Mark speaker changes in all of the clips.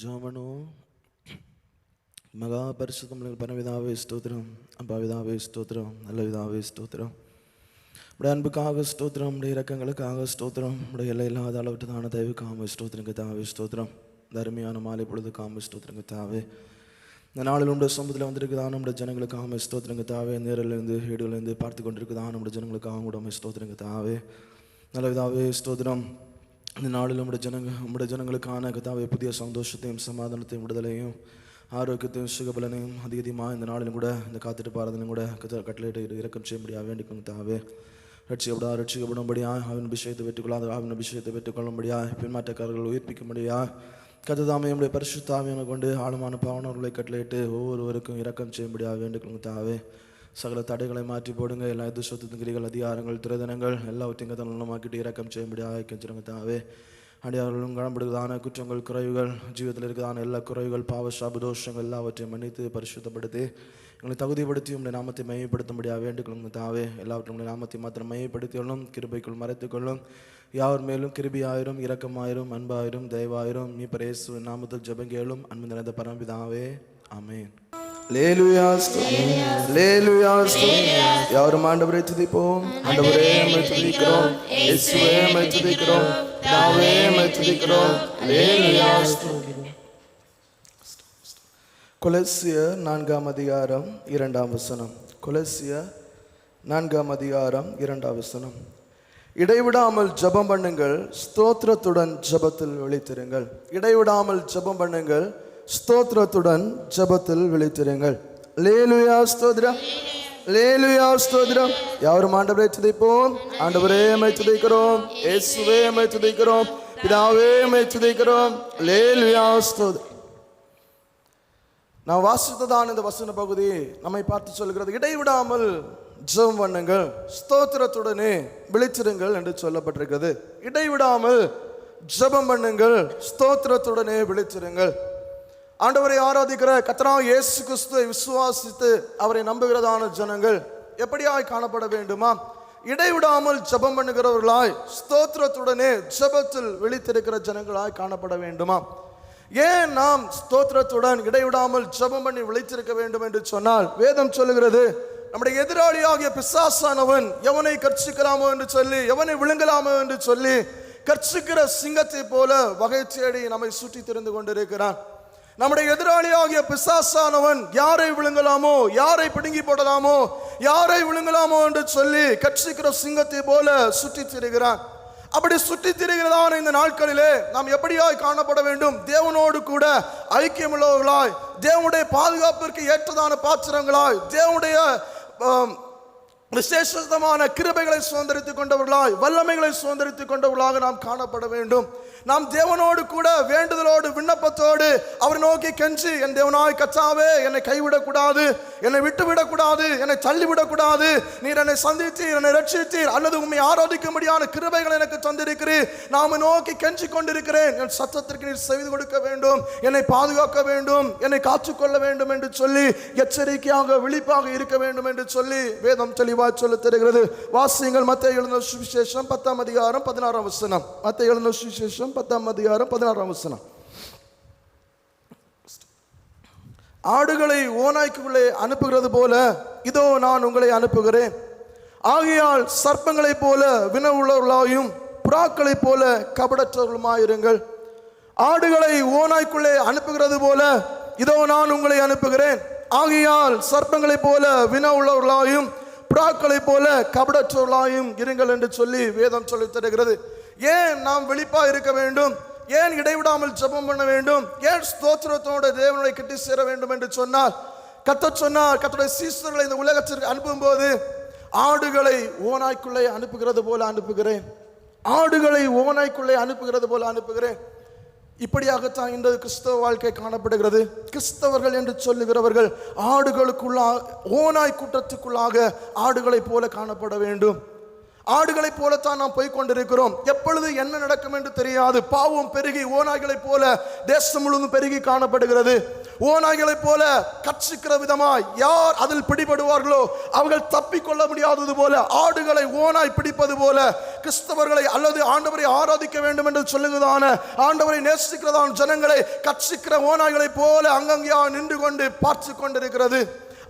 Speaker 1: ജോമണോ മഹാപരിശുദ്ധം പരവിതാവേ സ്തോത്രം ஸ்தோத்திரம் സ്തോത്രം നല്ല വിതാവേ ஸ்தோத்திரம் നമ്മുടെ அன்புக்காக ஸ்தோத்திரம் நம்முடைய இரக்கங்களுக்காக ஸ்தோத்திரம் நம்முடைய எல்லை இல்லாத அளவற்ற தான தயவு காம ஸ்தோத்திரங்க தாவே ஸ்தோத்திரம் தருமையான மாலை பொழுது காம ஸ்தோத்திரங்க தாவே இந்த நாளில் நம்முடைய சொம்பத்தில் வந்திருக்குதான் நம்முடைய ஜனங்களுக்காக ஸ்தோத்திரங்க தாவே நேரிலிருந்து ஹேடுலேருந்து பார்த்து கொண்டிருக்குதான் நம்முடைய ஜனங்களுக்காக கூட ஸ்தோத்திரங்க தாவே நல்ல விதாவே ஸ்தோத்திரம் இந்த நாளில் நம்முடைய ஜனங்க நம்முடைய ஜனங்களுக்கான கதாவை புதிய சந்தோஷத்தையும் சமாதானத்தையும் விடுதலையும் ஆரோக்கியத்தையும் சுகபலனையும் அதிக அதிகமாக இந்த நாளிலும் கூட இந்த காத்துட்டு பாரதனையும் கூட கட்டளையிட்டு இறக்கம் செய்ய முடியாது வேண்டிக்கும் தாவே ரட்சிக்கப்படா ரட்சிக்கப்படும்படியா அவன் விஷயத்தை வெற்றிக்கொள்ளாத அவன் விஷயத்தை முடியா பின்மாற்றக்காரர்கள் முடியா கததாமை நம்முடைய பரிசுத்தாமையான கொண்டு ஆழமான பாவனர்களை கட்டளையிட்டு ஒவ்வொருவருக்கும் இறக்கம் செய்ய முடியாது வேண்டுக்கணும் தாவே സകല തടകളെ எல்லா പോടുക கிரிகள் அதிகாரங்கள் കിളികൾ எல்லா ദുരദനങ്ങൾ എല്ലാവറ്റെങ്ക തന്നമാക്കിയിട്ട് செய்ய முடியாத അയക്കും தாவே அடியார்களும் கடம்படுகிறதான குற்றங்கள் குறைவுகள் ஜீவத்தில் இருக்கிறதான எல்லா குறைவுகள் பாவசாபு தோஷங்கள் எல்லாவற்றையும் மன்னித்து பரிசுத்தப்படுத்தி எங்களை தகுதிப்படுத்தி உங்களை நாமத்தை மையப்படுத்தும்படியாக வேண்டுகளும் தாவே எல்லாவற்றையும் உங்களை நாமத்தை மாத்திரம் மையப்படுத்திக்கொள்ளும் கிருபைக்குள் மறைத்துக்கொள்ளும் யார் மேலும் கிருபியாயிரும் இரக்கமாயிரும் அன்பாயிரும் தயவாயிரும் நீ பரேசு நாமத்தில் ஜபங்கேலும் அன்பு நிறைந்த பரம்பிதாவே அமேன் யாரும் ஆண்டவரை ஆண்டவரே கொலசிய நான்காம் அதிகாரம் இரண்டாம் வசனம் கொலசிய நான்காம் அதிகாரம் இரண்டாம் வசனம் இடைவிடாமல் ஜபம் பண்ணுங்கள் ஸ்தோத்திரத்துடன் ஜபத்தில் ஒழித்திருங்கள் இடைவிடாமல் ஜபம் பண்ணுங்கள் ஸ்தோத்திரத்துடன் ஜபத்தில் விழித்திருங்கள் லேலுயா ஸ்தோத்ரா லேலுயா ஸ்தோத்ரம் யாரும் ஆண்டவரை துதிப்போம் ஆண்டவரே அமை துதிக்கிறோம் இயேசுவே அமை துதிக்கிறோம் பிதாவே மை துதிக்கிறோம் லேலுயா ஸ்தோத்ரம் நான் வாசித்ததான் இந்த வசன பகுதி நம்மை பார்த்து சொல்கிறது இடைவிடாமல் ஜெபம் பண்ணுங்கள் ஸ்தோத்திரத்துடனே விழிச்சிருங்கள் என்று சொல்லப்பட்டிருக்கிறது இடைவிடாமல் ஜெபம் பண்ணுங்கள் ஸ்தோத்திரத்துடனே விழிச்சிருங்கள் ஆண்டவரை ஆராதிக்கிற கத்தனா இயேசு கிறிஸ்துவை விசுவாசித்து அவரை நம்புகிறதான ஜனங்கள் எப்படியாய் காணப்பட வேண்டுமா இடைவிடாமல் ஜபம் பண்ணுகிறவர்களாய் ஸ்தோத்திரத்துடனே ஜபத்தில் விழித்திருக்கிற ஜனங்களாய் காணப்பட வேண்டுமா ஏன் நாம் ஸ்தோத்திரத்துடன் இடைவிடாமல் ஜபம் பண்ணி விழித்திருக்க வேண்டும் என்று சொன்னால் வேதம் சொல்லுகிறது நம்முடைய எதிராளியாகிய பிசாசானவன் எவனை கற்சிக்கலாமோ என்று சொல்லி எவனை விழுங்கலாமோ என்று சொல்லி கற்சிக்கிற சிங்கத்தை போல வகை தேடி நம்மை சுற்றி திறந்து கொண்டிருக்கிறான் நம்முடைய எதிராளியாகிய பிசாசானவன் யாரை விழுங்கலாமோ யாரை பிடுங்கி போடலாமோ யாரை விழுங்கலாமோ என்று சொல்லி கட்சிக்கிற சிங்கத்தை போல சுற்றி திரிகிறான் அப்படி சுற்றி திரிகிறதான இந்த நாட்களிலே நாம் எப்படியாய் காணப்பட வேண்டும் தேவனோடு கூட ஐக்கியமுள்ளவர்களாய் தேவனுடைய பாதுகாப்பிற்கு ஏற்றதான பாத்திரங்களாய் தேவனுடைய விசேஷமான கிருபைகளை சுதந்திரித்துக் கொண்டவர்களாய் வல்லமைகளை சுதந்திரித்துக் கொண்டவர்களாக நாம் காணப்பட வேண்டும் நாம் தேவனோடு கூட வேண்டுதலோடு விண்ணப்பத்தோடு அவர் நோக்கி கெஞ்சி என் தேவனாய் கச்சாவே என்னை கைவிடக்கூடாது என்னை விட்டுவிடக்கூடாது என்னை தள்ளிவிடக்கூடாது நீர் என்னை சந்தித்தீர் என்னை ரட்சித்தீர் அல்லது உண்மை ஆராதிக்கும்படியான கிருபைகள் எனக்கு தந்திருக்கிறீர் நாம் நோக்கி கெஞ்சி கொண்டிருக்கிறேன் என் சத்தத்திற்கு நீர் செய்து கொடுக்க வேண்டும் என்னை பாதுகாக்க வேண்டும் என்னை காத்துக்கொள்ள வேண்டும் என்று சொல்லி எச்சரிக்கையாக விழிப்பாக இருக்க வேண்டும் என்று சொல்லி வேதம் தெளிவாக சொல்ல தருகிறது வாசியங்கள் மத்திய எழுந்த சுவிசேஷம் பத்தாம் அதிகாரம் பதினாறாம் வசனம் மத்திய எழுந்த சுவிசேஷம் வருஷம் பத்தாம் அதிகாரம் பதினாறாம் வசனம் ஆடுகளை ஓநாய்க்குள்ளே அனுப்புகிறது போல இதோ நான் உங்களை அனுப்புகிறேன் ஆகையால் சர்ப்பங்களைப் போல வினவுள்ளவர்களாயும் புறாக்களைப் போல கபடற்றவர்களுமாயிருங்கள் ஆடுகளை ஓநாய்க்குள்ளே அனுப்புகிறது போல இதோ நான் உங்களை அனுப்புகிறேன் ஆகையால் சர்ப்பங்களைப் போல வினவுள்ளவர்களாயும் புறாக்களைப் போல கபடற்றவர்களாயும் இருங்கள் என்று சொல்லி வேதம் சொல்லித் தருகிறது ஏன் நாம் வெளிப்பாக இருக்க வேண்டும் ஏன் இடைவிடாமல் ஜபம் பண்ண வேண்டும் ஏன் ஸ்தோத்திரத்தோடு தேவனுடைய கிட்டி சேர வேண்டும் என்று சொன்னால் கத்த சொன்னால் கத்தோட சீசர்களை இந்த உலகத்திற்கு அனுப்பும் போது ஆடுகளை ஓனாய்க்குள்ளே அனுப்புகிறது போல அனுப்புகிறேன் ஆடுகளை ஓனாய்க்குள்ளே அனுப்புகிறது போல அனுப்புகிறேன் இப்படியாகத்தான் இந்த கிறிஸ்தவ வாழ்க்கை காணப்படுகிறது கிறிஸ்தவர்கள் என்று சொல்லுகிறவர்கள் ஆடுகளுக்குள்ளாக ஓனாய் கூட்டத்துக்குள்ளாக ஆடுகளைப் போல காணப்பட வேண்டும் ஆடுகளைப் போலத்தான் நாம் கொண்டிருக்கிறோம் எப்பொழுது என்ன நடக்கும் என்று தெரியாது பாவம் பெருகி ஓநாய்களைப் போல தேசம் முழுவதும் பெருகி காணப்படுகிறது ஓநாய்களைப் போல கட்சிக்கிற விதமாய் யார் அதில் பிடிபடுவார்களோ அவர்கள் தப்பிக்கொள்ள முடியாதது போல ஆடுகளை ஓனாய் பிடிப்பது போல கிறிஸ்தவர்களை அல்லது ஆண்டவரை ஆராதிக்க வேண்டும் என்று சொல்லுகிறதான ஆண்டவரை நேசிக்கிறதான ஜனங்களை கட்சிக்கிற ஓநாய்களைப் போல அங்கங்கேயா நின்று கொண்டு பார்த்து கொண்டிருக்கிறது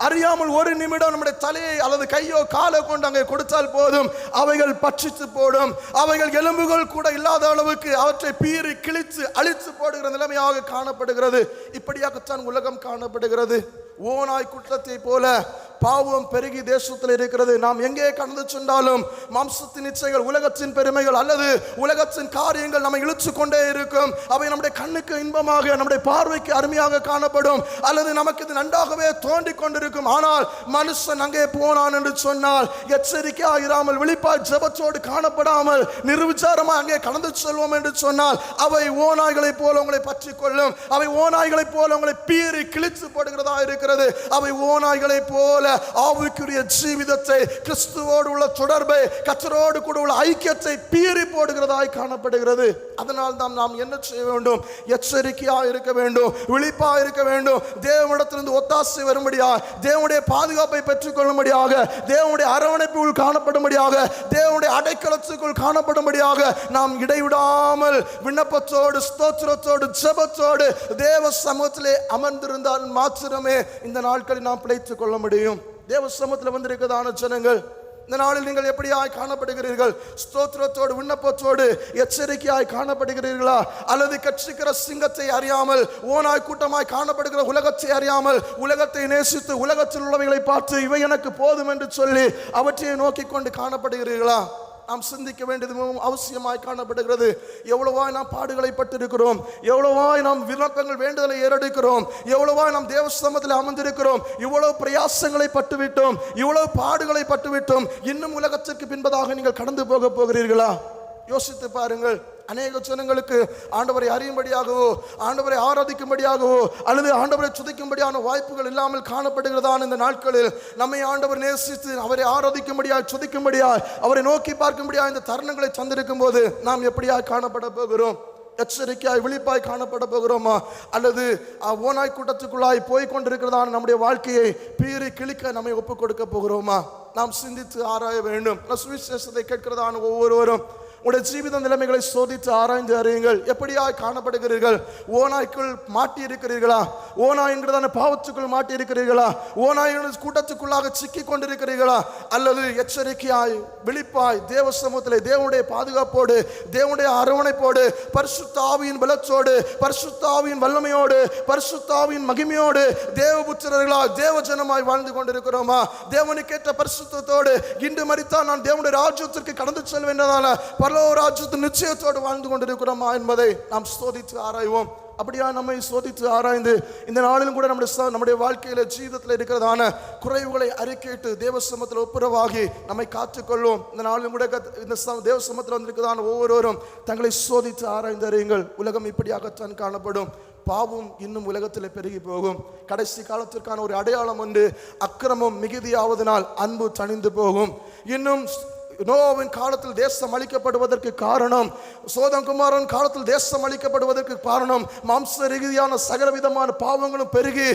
Speaker 1: அறியாமல் ஒரு நிமிடம் நம்முடைய தலையை அல்லது கையோ காலை கொண்டு அங்கே கொடுத்தால் போதும் அவைகள் பட்சித்து போடும் அவைகள் எலும்புகள் கூட இல்லாத அளவுக்கு அவற்றை பீறி கிழித்து அழித்து போடுகிற நிலைமையாக காணப்படுகிறது இப்படியாகத்தான் உலகம் காணப்படுகிறது ஓனாய் குற்றத்தை போல பாவம் பெருகி தேசத்தில் இருக்கிறது நாம் எங்கே கடந்து சென்றாலும் மாம்சத்தின் இச்சைகள் உலகத்தின் பெருமைகள் அல்லது உலகத்தின் காரியங்கள் நம்மை இழுத்து கொண்டே இருக்கும் அவை நம்முடைய கண்ணுக்கு இன்பமாக நம்முடைய பார்வைக்கு அருமையாக காணப்படும் அல்லது நமக்கு இது நன்றாகவே தோண்டி கொண்டிருக்கும் ஆனால் மனுஷன் அங்கே போனான் என்று சொன்னால் எச்சரிக்கையாக இராமல் விழிப்பாய் ஜபத்தோடு காணப்படாமல் நிர்விசாரமாக அங்கே கடந்து செல்வோம் என்று சொன்னால் அவை ஓநாய்களைப் போல உங்களை பற்றி கொள்ளும் அவை ஓநாய்களைப் போல உங்களை பீறி கிழித்து போடுகிறதா இருக்கிறது இருக்கிறது அவை ஓநாய்களைப் போல ஆவிக்குரிய ஜீவிதத்தை கிறிஸ்துவோடு உள்ள தொடர்பை கத்தரோடு கூட உள்ள ஐக்கியத்தை பீறி போடுகிறதாய் காணப்படுகிறது அதனால் தான் நாம் என்ன செய்ய வேண்டும் எச்சரிக்கையாக இருக்க வேண்டும் விழிப்பாக இருக்க வேண்டும் தேவனிடத்திலிருந்து ஒத்தாசை வரும்படியாக தேவனுடைய பாதுகாப்பை பெற்றுக்கொள்ளும்படியாக தேவனுடைய அரவணைப்புக்குள் காணப்படும்படியாக தேவனுடைய அடைக்கலத்துக்குள் காணப்படும்படியாக நாம் இடைவிடாமல் விண்ணப்பத்தோடு ஸ்தோத்திரத்தோடு ஜபத்தோடு தேவ சமூகத்திலே அமர்ந்திருந்தால் மாத்திரமே இந்த நாட்களில் நாம் பிழைத்து கொள்ள முடியும் தேவ சமூகத்தில் வந்திருக்கிறதான ஜனங்கள் இந்த நாளில் நீங்கள் எப்படியாய் காணப்படுகிறீர்கள் ஸ்தோத்திரத்தோடு விண்ணப்பத்தோடு எச்சரிக்கையாய் காணப்படுகிறீர்களா அல்லது கட்சிக்கிற சிங்கத்தை அறியாமல் ஓனாய் கூட்டமாய் காணப்படுகிற உலகத்தை அறியாமல் உலகத்தை நேசித்து உலகத்தில் உள்ளவைகளை பார்த்து இவை எனக்கு போதும் என்று சொல்லி அவற்றை நோக்கி கொண்டு காணப்படுகிறீர்களா நாம் சிந்திக்க வேண்டியது மிகவும் அவசியமாய் காணப்படுகிறது எவ்வளவாய் நாம் பாடுகளை பட்டிருக்கிறோம் எவ்வளவாய் நாம் விண்ணப்பங்கள் வேண்டுதலை ஏறெடுக்கிறோம் எவ்வளவாய் நாம் தேவஸ்தமத்தில் அமர்ந்திருக்கிறோம் இவ்வளவு பிரயாசங்களை பட்டுவிட்டோம் இவ்வளவு பாடுகளை பட்டுவிட்டோம் இன்னும் உலகத்திற்கு பின்பதாக நீங்கள் கடந்து போக போகிறீர்களா யோசித்து பாருங்கள் அநேக ஜனங்களுக்கு ஆண்டவரை அறியும்படியாகவோ ஆண்டவரை ஆராதிக்கும்படியாகவோ அல்லது ஆண்டவரை சுதிக்கும்படியான வாய்ப்புகள் இல்லாமல் காணப்படுகிறதான இந்த நாட்களில் நம்மை ஆண்டவர் நேசித்து அவரை ஆராதிக்கும்படியா சுதிக்கும்படியாய் அவரை நோக்கி பார்க்கும்படியா இந்த தருணங்களை சந்திருக்கும் போது நாம் எப்படியாய் காணப்பட போகிறோம் எச்சரிக்கையாய் விழிப்பாய் காணப்பட போகிறோமா அல்லது ஓனாய் கூட்டத்துக்குள்ளாய் போய் கொண்டிருக்கிறதான நம்முடைய வாழ்க்கையை பீறி கிழிக்க நம்மை ஒப்புக் கொடுக்க போகிறோமா நாம் சிந்தித்து ஆராய வேண்டும் சுவிசேஷத்தை கேட்கிறதான ஒவ்வொருவரும் உங்களுடைய ஜீவித நிலைமைகளை சோதித்து ஆராய்ந்து அறியுங்கள் எப்படியாய் காணப்படுகிறீர்கள் ஓநாய்க்குள் மாட்டி இருக்கிறீர்களா ஓநாய்ங்கிறதான பாவத்துக்குள் மாட்டி இருக்கிறீர்களா ஓனாய் கூட்டத்துக்குள்ளாக சிக்கி கொண்டிருக்கிறீர்களா அல்லது எச்சரிக்கையாய் விழிப்பாய் தேவ சமூகத்தில் தேவனுடைய பாதுகாப்போடு தேவனுடைய அரவணைப்போடு பரிசுத்தாவியின் பலச்சோடு பரிசுத்தாவியின் வல்லமையோடு பரிசுத்தாவியின் மகிமையோடு தேவ புத்திரர்களா தேவ ஜனமாய் வாழ்ந்து கொண்டிருக்கிறோமா தேவனுக்கேற்ற பரிசுத்தோடு இன்று மறித்தால் நான் தேவனுடைய ராஜ்யத்திற்கு கடந்து செல்வேன் பரலோ ராஜ்யத்து நிச்சயத்தோடு வாழ்ந்து கொண்டிருக்கிறோமா என்பதை நாம் சோதித்து ஆராய்வோம் அப்படியா நம்மை சோதித்து ஆராய்ந்து இந்த நாளிலும் கூட நம்முடைய நம்முடைய வாழ்க்கையில ஜீவிதத்தில் இருக்கிறதான குறைவுகளை அறிக்கையிட்டு தேவ சமத்தில் ஒப்புரவாகி நம்மை காத்துக்கொள்வோம் இந்த நாளிலும் கூட இந்த தேவ சமத்தில் வந்திருக்கிறதான ஒவ்வொருவரும் தங்களை சோதித்து ஆராய்ந்து அறியுங்கள் உலகம் இப்படியாகத்தான் காணப்படும் பாவம் இன்னும் உலகத்தில் பெருகி போகும் கடைசி காலத்திற்கான ஒரு அடையாளம் ஒன்று அக்கிரமம் மிகுதியாவதனால் அன்பு தணிந்து போகும் இன்னும் நோவாவின் காலத்தில் தேசம் அளிக்கப்படுவதற்கு காரணம் சோதங்குமாரன் காலத்தில் தேசம் அளிக்கப்படுவதற்கு காரணம் மாம்ச ரீதியான சகலவிதமான பாவங்களும் பெருகி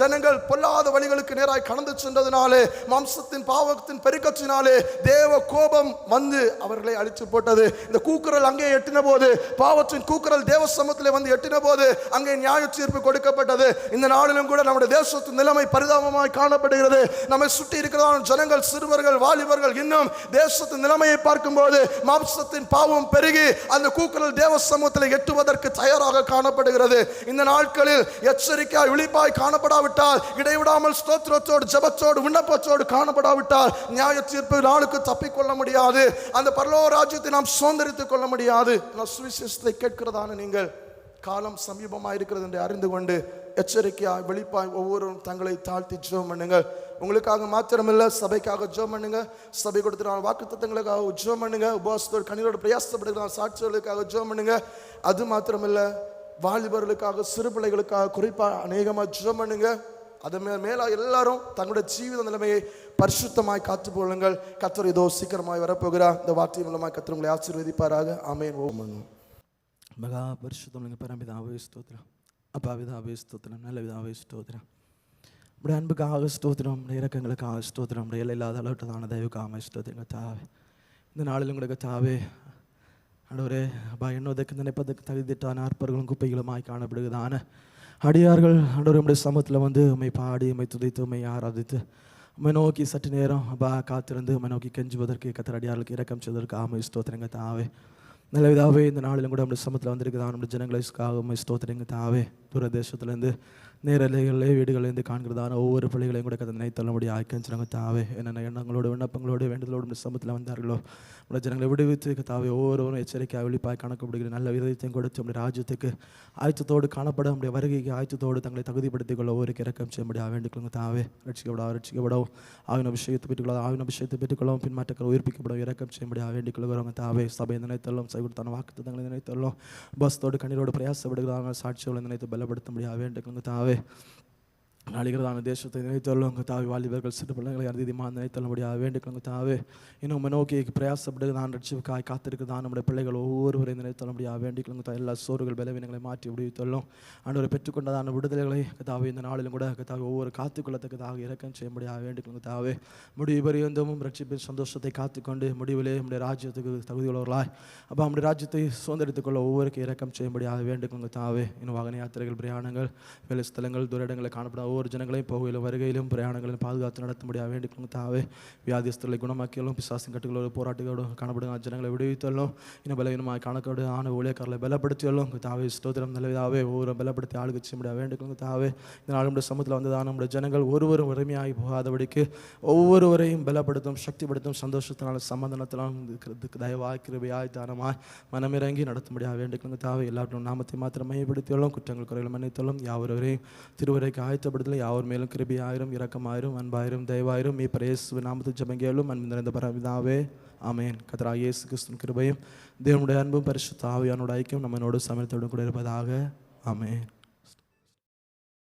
Speaker 1: ஜனங்கள் பொல்லாத வழிகளுக்கு நேராய் கடந்து சென்றதுனாலே மாம்சத்தின் பாவத்தின் பெருக்கத்தினாலே தேவ கோபம் வந்து அவர்களை அழித்து போட்டது இந்த கூக்குரல் அங்கே எட்டின போது பாவத்தின் கூக்குரல் தேவ சமத்தில் வந்து எட்டின போது அங்கே நியாய தீர்ப்பு கொடுக்கப்பட்டது இந்த நாளிலும் கூட நம்முடைய தேசத்தின் நிலைமை பரிதாபமாய் காணப்படுகிறது நம்மை சுற்றி இருக்கிறதான ஜனங்கள் சிறுவர்கள் வாலிபர்கள் இன்னும் தேசத்தின் நிலைமையை பார்க்கும்போது மாம்சத்தின் பாவம் பெருகி அந்த கூக்குரல் தேவ சமூகத்தில் எட்டுவதற்கு தயாராக காணப்படுகிறது இந்த நாட்களில் எச்சரிக்கையாய் விழிப்பாய் காணப்படாவிட்டால் இடைவிடாமல் ஸ்தோத்திரத்தோடு ஜபத்தோடு விண்ணப்பத்தோடு காணப்படாவிட்டால் நியாய தீர்ப்பு நாளுக்கு தப்பிக்கொள்ள முடியாது அந்த பரலோ ராஜ்யத்தை நாம் சுதந்திரித்துக் கொள்ள முடியாது நான் சுவிசேஷத்தை கேட்கிறதான நீங்கள் காலம் சமீபமாக இருக்கிறது என்று அறிந்து கொண்டு எச்சரிக்கையாக வெளிப்பாய் ஒவ்வொருவரும் தங்களை தாழ்த்தி ஜோம் பண்ணுங்க உங்களுக்காக மாத்திரமில்ல சபைக்காக ஜோம் பண்ணுங்க சபை கொடுத்துருவாங்க வாக்கு தத்துவங்களுக்காக ஜோம் பண்ணுங்க உபாசத்தோடு கண்ணீரோட பிரயாசப்படுகிற சாட்சிகளுக்காக ஜோம் பண்ணுங்க அது மாத்திரமில்ல வாலிபர்களுக்காக சிறு பிள்ளைகளுக்காக குறிப்பாக அநேகமாக ஜெபம் பண்ணுங்க அது மே மேலாக எல்லாரும் தங்களுடைய ஜீவித நிலைமையை பரிசுத்தமாய் காத்து போலுங்கள் கத்தர் ஏதோ சீக்கிரமாய் வரப்போகிறார் இந்த வார்த்தை மூலமாக கத்தர் உங்களை ஆசீர்வதிப்பாராக ஓம் பண்ணுவோம் மகா பரிசுத்தம் பெரம்பிதான் ஸ்தோத்ரா அப்பா விதாவே ஸ்தோத்திரம் நல்ல விதாவே ஸ்தோத்திரம் நம்முடைய அன்புக்காக ஸ்தோத்திரம் நம்முடைய இறக்கங்களுக்காக ஸ்தோத்திரம் நம்முடைய எல்லை இல்லாத அளவுக்கு தான தயவுக்காக ஸ்தோத்திரங்க தாவே இந்த நாளிலும் கூட தாவே ஆண்டவரே அப்பா என்னோதக்கு நினைப்பதற்கு தகுதித்தான அற்பர்களும் ஆய் காணப்படுகிறதான அடியார்கள் ஆண்டவர் நம்முடைய சமூகத்தில் வந்து உண்மை பாடி உண்மை துதைத்து உண்மை ஆராதித்து உண்மை நோக்கி சற்று நேரம் அப்பா காத்திருந்து உண்மை நோக்கி கெஞ்சுவதற்கு கத்திர அடியார்களுக்கு இறக்கம் செய்வதற்கு ஆமை ஸ்தோத்திரங்க தாவே நல்ல விதாவே இந்த நாளிலும் கூட நம்முடைய சமத்தில் வந்திருக்குதா நம்முடைய ஜனங்களுக்காக ஸ்தோத்திரங்க தாவே தேசத்துலேருந்து நேரலைகளிலே வீடுகளிலேருந்து காண்கிறதான ஒவ்வொரு பிள்ளைகளையும் கூட கதை நம்முடைய ஆக்கிச்சிருங்க தாவே என்னென்ன எண்ணங்களோட விண்ணப்பங்களோட வேண்டுதலோடு நம்முடைய சமத்தில் வந்தார்களோ நம்முடைய ஜனங்களை விடுவித்து தாவே ஒவ்வொருவரும் எச்சரிக்கையாக விழிப்பாய் காணக்கப்படுகிற நல்ல விதத்தையும் கொடுத்து நம்முடைய ராஜ்யத்துக்கு ஆயத்தத்தோடு காணப்பட நம்முடைய வருகைக்கு ஆயத்தத்தோடு தங்களை தகுதிப்படுத்திக் கொள்ள ஒவ்வொரு கிறக்கம் முடியாது வேண்டுக்கொள்ளுங்க தாவே ரட்சிக்கப்படா ரட்சிக்கப்படவும் ஆவின அபிஷேகத்தை பெற்றுக்கொள்ளாத ஆவின் அபிஷேகத்தை பெற்றுக்கொள்ளவும் பின்மாற்றங்கள் உயிர்ப்பிக்கப்படும் இறக்கம் செய்ய வேண்டிக் கொள்கிறவங்க தாவே சபை நினைத்தள்ளும் கொடுத்தான வாக்குத்தங்களை நினைத்தல்லோ பஸ்தோடு கண்ணீரோடு பிரயாசப்படுகிறாங்க சாட்சியோடு நினைத்து பலப்படுத்த வேண்டுகளுங்க தாவே நாளிகரதான தேசத்தை உங்கள் தாவி வாலிபர்கள் சிறு பிள்ளைகளை அதிகமாக நினைத்தள்ளபடியாக வேண்டுக்கலங்க தாவே இன்னும் நோக்கி பிரயாசப்பட்டு நான் ரட்சிக்காய் தான் நம்முடைய பிள்ளைகள் ஒவ்வொருவரையும் நினைத்தள்ளபடியாக வேண்டிக்கலங்க தான் எல்லா சோறுகள் பலவீனங்களை மாற்றி விடுவித்தள்ளும் ஆண்டவரை பெற்றுக்கொண்டதான விடுதலைகளை தாவே இந்த நாளிலும் கூட கதாவை ஒவ்வொரு காத்துக்கொள்ளத்தக்கதாக இறக்கம் செய்யும்படியாக வேண்டுக்கலங்க தாவே முடிவு பரியந்தமும் ரட்சிப்பின் சந்தோஷத்தை காத்துக்கொண்டு முடிவிலே நம்முடைய ராஜ்யத்துக்கு தகுதியுள்ளவர்களாய் அப்போ நம்முடைய ராஜ்யத்தை சுதந்திரத்துக்குள்ள ஒவ்வொருக்கும் இறக்கம் செய்யும்படியாக வேண்டுக்கலங்க தாவே இன்னும் வாகன யாத்திரைகள் பிரயாணங்கள் வேலை ஸ்தலங்கள் துரிடங்களை காணப்படாத ஒவ்வொரு ஜனங்களையும் போகையில் வருகையிலும் பிரயாணங்களையும் பாதுகாத்து நடத்தும்படியாக வேண்டிக்கணும் தாவே வியாதிஸ்தர்களை குணமாக்கியாலும் பிசாசும் கட்டுகளோட போராட்டங்களோட காணப்படுங்க ஜனங்களை விடுவித்தாலும் இன்னும் பலவீனமாக காணக்கோடு ஆன ஊழியக்காரர்களை பலப்படுத்தியாலும் தாவே ஸ்தோத்திரம் நல்லதாவே ஒவ்வொரு பலப்படுத்தி ஆளுக்கு செய்யும்படியாக வேண்டிக்கணும் தாவே இந்த நாள் நம்முடைய சமூகத்தில் வந்ததான நம்முடைய ஜனங்கள் ஒருவரும் வறுமையாகி போகாதபடிக்கு ஒவ்வொருவரையும் பலப்படுத்தும் சக்திப்படுத்தும் சந்தோஷத்தினாலும் சமாதானத்தினாலும் தயவாய் கிருபையாய் தானமாய் மனமிறங்கி நடத்தும்படியாக வேண்டிக்கணும் தாவே எல்லாருடைய நாமத்தை மாத்திரம் மையப்படுத்தியாலும் குற்றங்கள் குறைகளை மன்னித்தாலும் யாவரையும் திருவரைக்கு ஆயத்தப்படும் கூட்டத்தில் யாவர் மேலும் கிருபி ஆயிரும் இரக்கமாயிரும் அன்பாயிரும் தயவாயிரும் மீ பிரேசு நாமத்தில் ஜபங்கேலும் அன்பு நிறைந்த பரவிதாவே ஆமேன் கத்ரா இயேசு கிறிஸ்துவின் கிருபையும் தேவனுடைய அன்பும் பரிசு தாவியானோட ஐக்கியம் நம்மளோட சமயத்தோடு கூட இருப்பதாக ஆமேன்